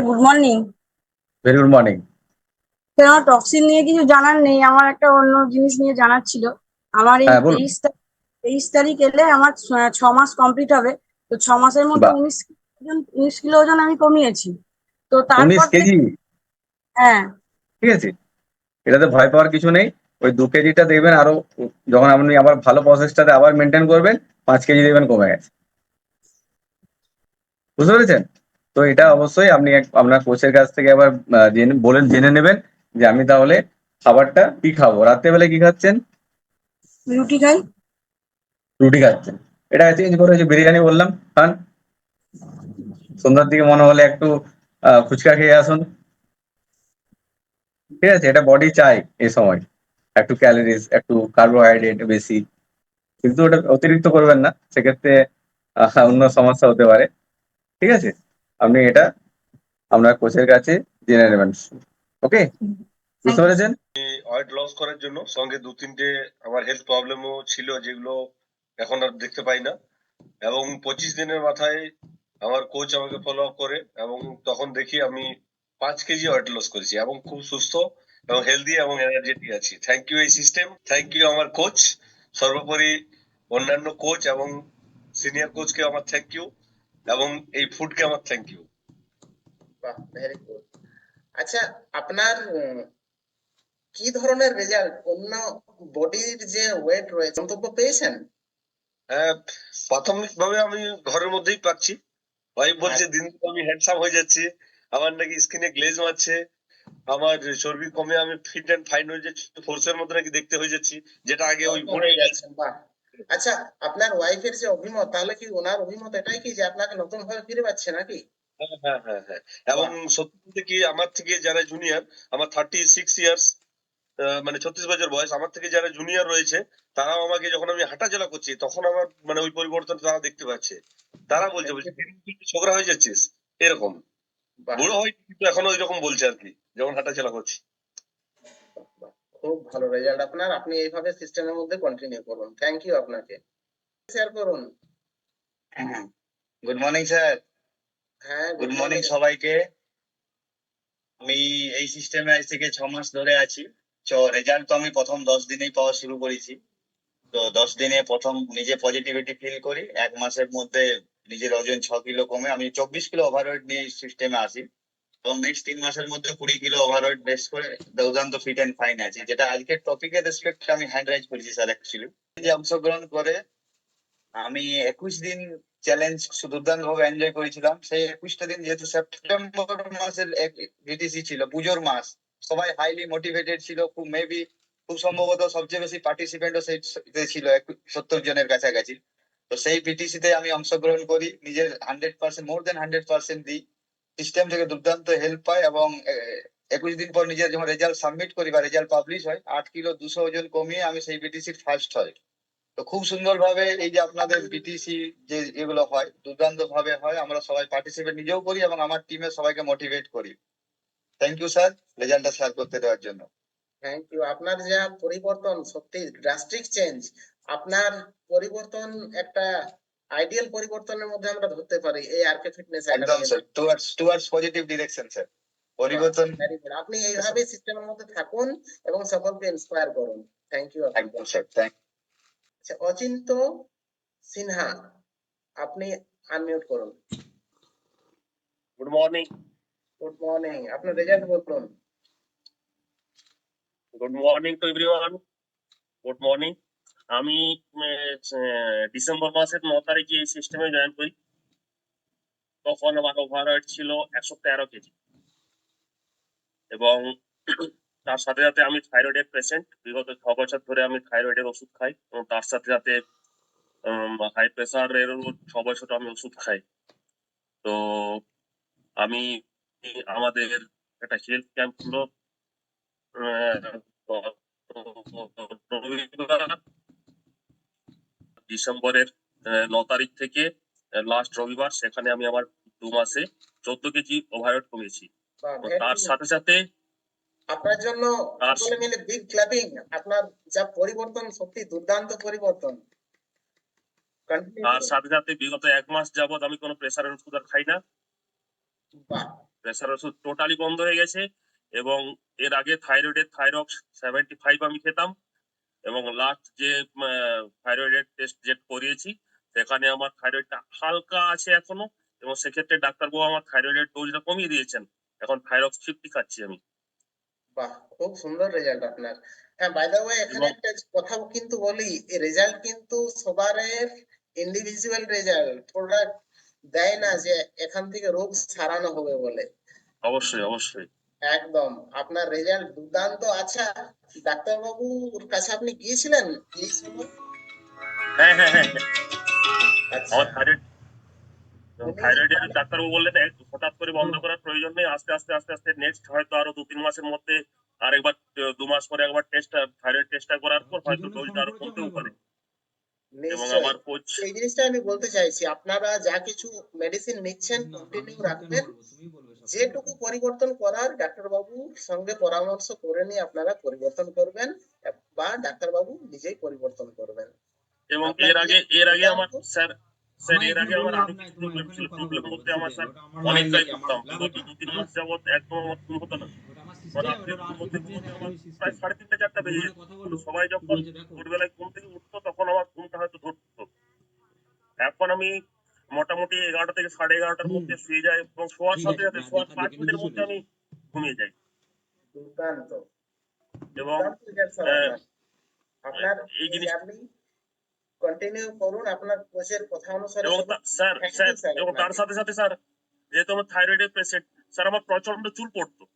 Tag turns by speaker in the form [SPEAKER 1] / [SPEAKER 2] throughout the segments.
[SPEAKER 1] Good morning
[SPEAKER 2] very good morning
[SPEAKER 1] sir আমার toxin নিয়ে কিছু জানার নেই? আমার একটা অন্য জিনিস নিয়ে জানার ছিল। আমার এই
[SPEAKER 2] হ্যাঁ,
[SPEAKER 1] তেইশ তারিখ তেইশ তারিখ এলে আমার ছ- মাস কমপ্লিট হবে। তো ছ মাসের মধ্যে উনিশ উনিশ কিলো ওজন আমি কমিয়েছি। তো তারপর
[SPEAKER 2] কেজি?
[SPEAKER 1] হ্যাঁ।
[SPEAKER 2] ঠিক আছে। এটাতে ভয় পাওয়ার কিছু নেই। ওই দু কেজিটা দেখবেন আরও যখন আপনি আবার ভালো প্রসেসটাতে আবার মেনটেন করবেন পাঁচ কেজি দেখবেন কমে গেছে। বুঝতে পেরেছেন? তো এটা অবশ্যই আপনি আপনার কোচের কাছ থেকে আবার বলেন জেনে নেবেন যে আমি তাহলে খাবারটা কি খাব? রাত্রেবেলা কি খাচ্ছেন?
[SPEAKER 1] রুটি খাই।
[SPEAKER 2] রুটি খাচ্ছেন। এটা চেঞ্জ করে যে বিরিয়ানি বললাম খান। সন্ধ্যার দিকে মনে হলে একটু ফুচকা খেয়ে আসুন। ঠিক আছে এটা বডি চাই এই সময়। একটু ক্যালোরিজ একটু কার্বোহাইড্রেট বেশি। কিন্তু ওটা অতিরিক্ত করবেন না সেক্ষেত্রে অন্য সমস্যা হতে পারে। ঠিক আছে? আপনি এটা আপনার কোচের কাছে জেনে নেবেন। ওকে বুঝতে পেরেছেন?
[SPEAKER 3] ওয়েট লস করার জন্য সঙ্গে দু তিনটে আমার হেলথ প্রবলেমও ছিল যেগুলো এখন আর দেখতে পাই না। এবং পঁচিশ দিনের মাথায় আমার কোচ আমাকে ফলো আপ করে এবং তখন দেখি আমি পাঁচ কেজি ওয়েট লস করেছি এবং খুব সুস্থ এবং হেলদি এবং এনার্জেটিক আছি। থ্যাংক ইউ এই সিস্টেম থ্যাংক ইউ আমার কোচ সর্বোপরি অন্যান্য কোচ এবং সিনিয়র কোচকে আমার থ্যাংক ইউ এবং এই ফুডকে আমার থ্যাংক ইউ
[SPEAKER 4] বাহ ভেরি গুড আচ্ছা আপনার কি ধরনের রেজাল্ট অন্য বডির যে ওয়েট রয়েছে মন্তব্য পেয়েছেন?
[SPEAKER 3] হ্যাঁ প্রাথমিক ভাবে আমি ঘরের মধ্যেই পাচ্ছি। ওয়াইফ বলছে দিন দিন আমি হ্যান্ডসাম হয়ে যাচ্ছি। আমার নাকি স্কিনে গ্লেজ মারছে আমার চর্বি কমে আমি ফিট অ্যান্ড ফাইন হয়ে যাচ্ছি। ফোর্সের মধ্যে নাকি দেখতে হয়ে যাচ্ছি যেটা আগে ওই
[SPEAKER 4] যাচ্ছেন বাহ। আচ্ছা আপনার ওয়াইফের যে অভিমত তাহলে কি ওনার অভিমত এটাই কি যে আপনাকে নতুন ভাবে ফিরে পাচ্ছে নাকি?
[SPEAKER 3] হ্যাঁ হ্যাঁ হ্যাঁ হ্যাঁ। এবং সত্যি বলতে কি আমার থেকে যারা জুনিয়র আমার থার্টি সিক্স ইয়ার্স মানে ছত্রিশ বছর বয়স আমার থেকে যারা জুনিয়র রয়েছে তারাও আমাকে যখন আমি হাঁটাচলা করছি তখন আমার মানে ওই পরিবর্তন তারা দেখতে পাচ্ছে। তারা বলছে বলছে ছোকরা হয়ে যাচ্ছিস। এরকম। বুড়ো হয় কিন্তু এখনও ওই রকম বলছে আর কি যখন হাঁটাচলা করছি।
[SPEAKER 4] খুব ভালো রেজাল্ট আপনার। আপনি এইভাবে সিস্টেমের মধ্যে কন্টিনিউ করুন। থ্যাংক ইউ আপনাকে। শেয়ার করুন।
[SPEAKER 5] গুড মর্নিং স্যার
[SPEAKER 4] হ্যাঁ
[SPEAKER 5] গুড মর্নিং সবাইকে। আমি এই সিস্টেমে আজ থেকে ছ মাস ধরে আছি। তো রেজাল্ট তো আমি প্রথম দশ দিনেই পাওয়া শুরু করেছি। তো দশ দিনে প্রথম নিজে পজিটিভিটি ফিল করি। এক মাসের মধ্যে নিজের ওজন ছ কিলো কমে আমি চব্বিশ কিলো ওভারওয়েট নিয়ে সিস্টেমে আসি। এবং নেক্সট তিন মাসের মধ্যে কুড়ি কিলো ওভারওয়েট বেস করে দুর্দান্ত ফিট অ্যান্ড ফাইন আছি। যেটা আজকের টপিকের রেসপেক্ট আমি হ্যান্ড রাইজ করেছি স্যার অ্যাকচুয়ালি যে অংশগ্রহণ করে আমি একুশ দিন চ্যালেঞ্জ দুর্দান্ত ভাবে এনজয় করেছিলাম। সেই একুশটা দিন যেহেতু সেপ্টেম্বর মাসের ছিল, পুজোর মাস, সবাই হাইলি মোটিভেটেড ছিল। খুব মেবি খুব সম্ভবত সবচেয়ে বেশি পার্টিসিপেন্টও সেই ছিল সত্তর জনের কাছাকাছি। তো সেই পিটিসি তে আমি অংশগ্রহণ করি। নিজের hundred percent more than hundred percent দিই। সিস্টেম থেকে দুর্দান্ত হেল্প পাই এবং একুশ দিন পর নিজের যখন রেজাল্ট সাবমিট করি বা রেজাল্ট পাবলিশ হয়, আট কিলো দুশো ওজন কমিয়ে আমি সেই বিটিসির ফার্স্ট হয়। তো খুব সুন্দরভাবে এই যে আপনাদের বিটিসি যে এগুলো হয় দুর্দান্ত ভাবে হয়, আমরা সবাই পার্টিসিপেট নিজেও করি এবং আমার টিমের সবাইকে মোটিভেট করি। থ্যাংক ইউ স্যার রেজাল্টটা শেয়ার করতে দেওয়ার জন্য।
[SPEAKER 4] থ্যাংক ইউ আপনার যা পরিবর্তন, সত্যি ড্রাস্টিক চেঞ্জ আপনার পরিবর্তন একটা আইডিয়াল পরিবর্তনের মধ্যে আমরা ধরতে পারি এই আর কে ফিটনেস
[SPEAKER 5] একদম sir towards towards positive direction sir পরিবর্তন
[SPEAKER 4] আপনি এইভাবে সিস্টেমের মধ্যে থাকুন এবং সকলকে ইন্সপায়ার করুন। থ্যাংক ইউ
[SPEAKER 5] একদম স্যার থ্যাংক
[SPEAKER 4] আচ্ছা অচিন্ত সিনহা আপনি আনমিউট করুন।
[SPEAKER 3] গুড মর্নিং
[SPEAKER 4] গুড মর্নিং আপনার রেজাল্ট বলুন।
[SPEAKER 6] Good morning to everyone good morning আমি ডিসেম্বর মাসের ন তারিখে এই সিস্টেমে জয়েন করি। তখন আমার ওভারওয়েট ছিল একশো তেরো কেজি। এবং তার সাথে সাথে আমি থাইরয়েডের পেশেন্ট বিগত ছ বছর ধরে আমি থাইরয়েডের ওষুধ খাই এবং তার সাথে সাথে হাই প্রেসারের ছ বছর আমি ওষুধ খাই। তো আমি, আমাদের একটা হেলথ ক্যাম্প হলো ডিসেম্বরের ন তারিখ থেকে লাস্ট রবিবার সেখানে আমি আমার দু মাসে চোদ্দ কেজি ওভারওয়েট কমিয়েছি।
[SPEAKER 4] very
[SPEAKER 6] তার সাথে সাথে
[SPEAKER 4] আপনার জন্য সকলে মিলে বিগ ক্ল্যাপিং আপনার যা পরিবর্তন সত্যি দুর্দান্ত পরিবর্তন। করুন।
[SPEAKER 6] সাথে সাথে বিগত এক মাস যাবত আমি কোনো প্রেসারের ওষুধ আর খাই না। প্রেসার ওষুধ টোটালি বন্ধ হয়ে গেছে এবং এর আগে থাইরয়েডের থাইরক্স সেভেন্টি ফাইভ আমি খেতাম। এবং লাস্ট যে থাইরয়েডের টেস্ট যে করিয়েছি সেখানে আমার থাইরয়েডটা হালকা আছে এখনও এবং সেক্ষেত্রে ডাক্তারবাবু আমার থাইরয়েডের ডোজটা কমিয়ে দিয়েছেন। এখন থাইরক্স ফিফটি খাচ্ছি আমি।
[SPEAKER 4] বাহ খুব সুন্দর রেজাল্ট আপনার। হ্যাঁ বাই দ্য ওয়ে এখানে একটা কথা কিন্তু বলি রেজাল্ট কিন্তু সবারের ইন্ডিভিজুয়াল রেজাল্ট প্রোডাক্ট দেয় না যে এখান থেকে রোগ সারানো হবে বলে।
[SPEAKER 6] অবশ্যই অবশ্যই।
[SPEAKER 4] একদম। আপনার রেজাল্ট দুর্দান্ত আচ্ছা ডাক্তারবাবুর কাছে আপনি গিয়েছিলেন? এই সময়
[SPEAKER 6] হ্যাঁ হ্যাঁ হ্যাঁ।
[SPEAKER 4] আচ্ছা।
[SPEAKER 6] আমার থাইরয়েড থাইরয়েডের ডাক্তারবাবু বললেন হঠাৎ করে বন্ধ করার প্রয়োজন নেই আস্তে আস্তে আস্তে আস্তে নেক্সট হয়তো আরও দু তিন মাসের মধ্যে আরেকবার দু মাস পরে একবার টেস্ট থাইরয়েড টেস্টটা করার পর হয়তো ডোজটা আরও কমতেও পারে। এবং আমার কোচ
[SPEAKER 4] এই জিনিসটা আমি বলতে চাইছি আপনারা যা কিছু মেডিসিন নিচ্ছেন কন্টিনিউ রাখবেন। যেটুকু পরিবর্তন করার ডাক্তারবাবুর সঙ্গে পরামর্শ করে নিয়ে আপনারা পরিবর্তন করবেন বা ডাক্তারবাবু নিজেই পরিবর্তন করবেন।
[SPEAKER 6] এবং এর আগে এর আগে আমার স্যার স্যার এর আগে আমার আরও প্রবলেম ছিল প্রবলেম বলতে আমার স্যার অনেকটাই করতাম গত দু তিন মাস যাবত একদম আমার ঘুম হতো না। রাত্রে ঘুমোতে ঘুমোতে আমার প্রায় সাড়ে তিনটে চারটা বেজে সবাই যখন ভোরবেলায় ঘুম থেকে উঠতো তখন আমার ঘুমটা হয়তো ধরতো এখন আমি মোটামুটি এগারোটা থেকে সাড়ে এগারোটার মধ্যে শুয়ে যাই এবং শোয়ার সাথে সাথে শোয়ার পাঁচ মিনিটের মধ্যে আমি ঘুমিয়ে যাই। এবং এই জিনিস-
[SPEAKER 4] কন্টিনিউ করুন আপনার কোচের কথা অনুসারে
[SPEAKER 6] এবং sir
[SPEAKER 4] Thank you,
[SPEAKER 6] sir
[SPEAKER 4] sir,
[SPEAKER 6] এবং তার সাথে সাথে স্যার যেহেতু আমার থাইরয়েডের পেশেন্ট স্যার আমার প্রচণ্ড চুল পড়তো।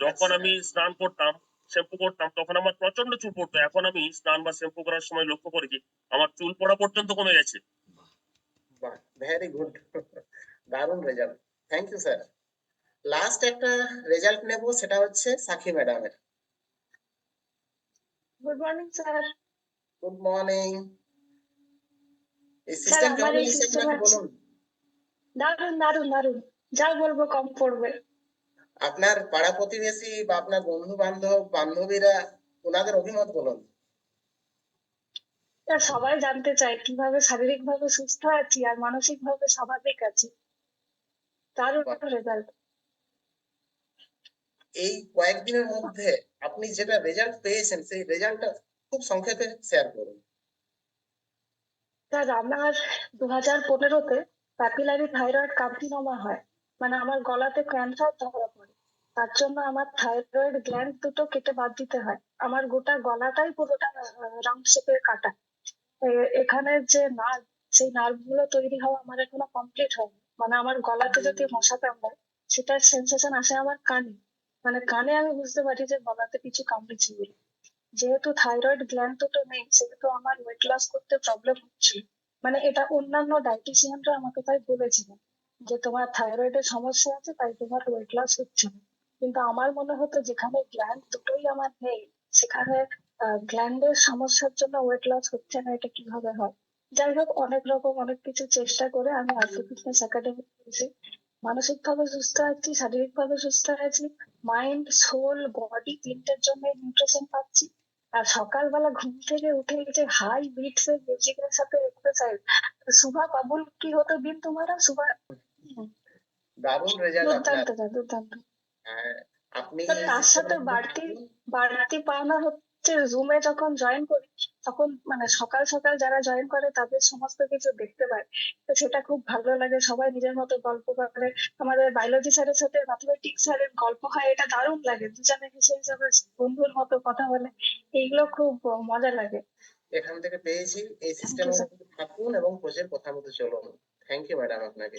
[SPEAKER 6] যখন
[SPEAKER 4] আচ্ছা।
[SPEAKER 6] আমি স্নান করতাম শ্যাম্পু করতাম তখন আমার প্রচণ্ড চুল পড়তো। এখন আমি স্নান বা শ্যাম্পু করার সময় লক্ষ্য করেছি আমার চুল পড়া পর্যন্ত কমে গেছে।
[SPEAKER 4] বাহ ভেরি গুড দারুণ result thank you sir last একটা রেজাল্ট নেব সেটা হচ্ছে সাক্ষী ম্যাডামের
[SPEAKER 7] good morning sir
[SPEAKER 4] good morning এই সিস্টেম কেমন আপনাকে। বলুন।
[SPEAKER 7] দারুণ দারুণ দারুণ যা বলব কম পড়বে।
[SPEAKER 4] আপনার পাড়া প্রতিবেশী বা আপনার বন্ধু বান্ধব বান্ধবীরা ওনাদের অভিমত বলুন।
[SPEAKER 7] তা সবাই জানতে চায় কীভাবে শারীরিক ভাবে সুস্থ আছি আর মানসিক ভাবে স্বাভাবিক আছি। তার
[SPEAKER 4] উপর
[SPEAKER 7] রেজাল্ট
[SPEAKER 4] এই কয়েকদিনের মধ্যে আপনি যেটা রেজাল্ট পেয়েছেন সেই রেজাল্টটা খুব সংক্ষেপে শেয়ার করুন।
[SPEAKER 7] স্যার আমার দু হাজার পনেরোতে প্যাপিলারি থাইরয়েড কার্সিনোমা হয়। মানে আমার গলাতে ক্যান্সার ধরা পড়ে। তার জন্য আমার থাইরয়েড গ্ল্যান্ড দুটো কেটে বাদ দিতে হয়। আমার গোটা গলাটাই পুরোটা রাউন্ড শেপের কাটা। এখানে যে নার্ভ সেই নার্ভগুলো তৈরি হওয়া আমার এখনও কমপ্লিট হয়নি। মানে আমার গলাতে যদি মশা কামড়ায়, সেটার সেন্সেশন আসে আমার কানে। মানে কানে আমি বুঝতে পারি যে গলাতে কিছু কামড়েছে বলে। যেহেতু থাইরয়েড গ্ল্যান্ড দুটো নেই, সেহেতু আমার ওয়েট লস করতে প্রবলেম হচ্ছিল মানে এটা অন্যান্য ডায়েটিশিয়ানরা আমাকে তাই বলেছিলেন যে তোমার থাইরয়েডের সমস্যা আছে, তাই তোমার ওয়েট লস হচ্ছে না। কিন্তু আমার মনে হতো যেখানে গ্ল্যান্ড দুটোই আমার নেই, সেখানে গ্ল্যান্ডের সমস্যার জন্য ওয়েট লস হচ্ছে না এটা কীভাবে হয়? যাই হোক অনেক রকম অনেক কিছু চেষ্টা করে আমি আর্থ ফিটনেস একাডেমি করেছি মানসিক ভাবে সুস্থ আছি শারীরিক ভাবে সুস্থ আছি মাইন্ড সোল বডি তিনটার জন্য নিউট্রিশন পাচ্ছি। আর সকালবেলা ঘুম থেকে উঠে যে হাই বিটস এর মিউজিকের সাথে এক্সারসাইজ সুভা কাবুল কি হতো দিন তোমারা? সুভা?
[SPEAKER 4] দারুণ রেজাল্ট
[SPEAKER 7] দুর্দান্ত দুর্দান্ত।
[SPEAKER 4] হ্যাঁ, আপনি
[SPEAKER 7] তার সাথে বাড়তি- বাড়তি পাওনা হচ্ছে জুমে যখন জয়েন করি তখন মানে সকাল সকাল যারা জয়েন করে তাদের সমস্ত কিছু দেখতে পায় তো সেটা খুব ভালো লাগে সবাই নিজের মতো গল্প করে। আমাদের বায়োলজি স্যারের সাথে ম্যাথমেটিক্স স্যারের গল্প হয় এটা দারুণ লাগে। দুজনে সেই হিসাবে বন্ধুর মতো কথা বলে এইগুলো খুব মজা লাগে।
[SPEAKER 4] এখান থেকে পেয়েছি এই সিস্টেমের
[SPEAKER 7] sir.
[SPEAKER 4] থাকুন এবং কোচের কথা মতো চলুন। থ্যাংক ইউ ম্যাডাম আপনাকে।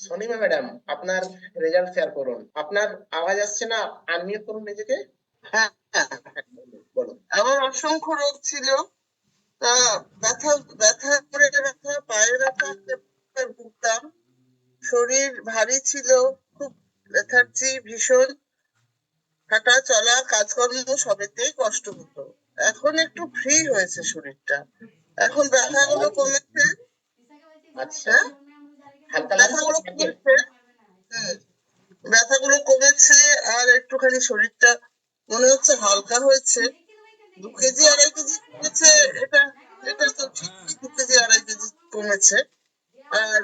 [SPEAKER 4] সনিমা ম্যাডাম আপনার রেজাল্ট শেয়ার করুন। আপনার আওয়াজ আসছে না আনমিউট করুন নিজেকে।
[SPEAKER 8] হ্যাঁ হ্যাঁ। আমার অসংখ্য রোগ ছিল। তা ব্যথা ব্যথা করে ব্যথা পায়ে ব্যথা ভুগতাম। শরীর ভারী ছিল খুব লেথার্জি ভীষণ। হাঁটা চলা কাজকর্ম সবেতেই কষ্ট হতো। এখন একটু ফ্রি হয়েছে শরীরটা। এখন ব্যথাগুলো কমেছে।
[SPEAKER 4] আচ্ছা। হালকা
[SPEAKER 8] ব্যথাগুলো কমেছে। ব্যথাগুলো কমেছে আর একটুখানি শরীরটা মনে হচ্ছে হালকা হয়েছে। দু কেজি, আড়াই কেজি কমেছে, এটা এটা তো ঠিক দু কেজি, আড়াই কেজি কমেছে। আর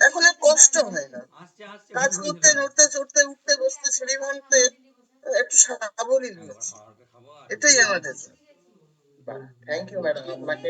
[SPEAKER 8] এখন আর কষ্ট হয় না। কাজ করতে, নড়তে, চড়তে, উঠতে, বসতে, সিঁড়ি ভাঙতে একটু সাবলীল হয়েছে। এটাই আমাদের।
[SPEAKER 4] থ্যাংক ইউ ম্যাডাম আপনাকে